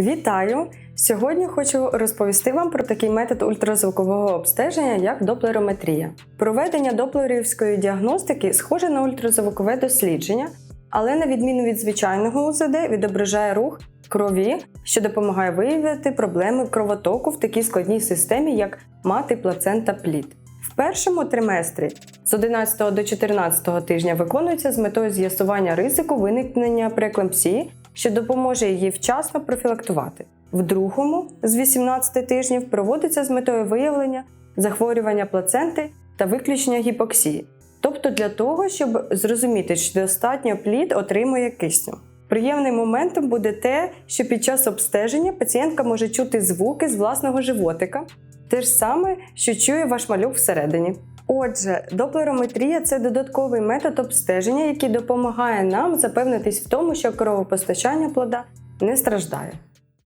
Вітаю! Сьогодні хочу розповісти вам про такий метод ультразвукового обстеження, як доплерометрія. Проведення доплерівської діагностики схоже на ультразвукове дослідження, але на відміну від звичайного УЗД відображає рух крові, що допомагає виявити проблеми кровотоку в такій складній системі, як мати, плацента, плід. В першому триместрі з 11 до 14 тижня виконується з метою з'ясування ризику виникнення прееклампсії, що допоможе її вчасно профілактувати. В другому з 18 тижнів проводиться з метою виявлення захворювання плаценти та виключення гіпоксії, тобто для того, щоб зрозуміти, чи достатньо плід отримує кисню. Приємним моментом буде те, що під час обстеження пацієнтка може чути звуки з власного животика, те ж саме, що чує ваш малюк всередині. Отже, доплерометрія це додатковий метод обстеження, який допомагає нам запевнитись в тому, що кровопостачання плода не страждає.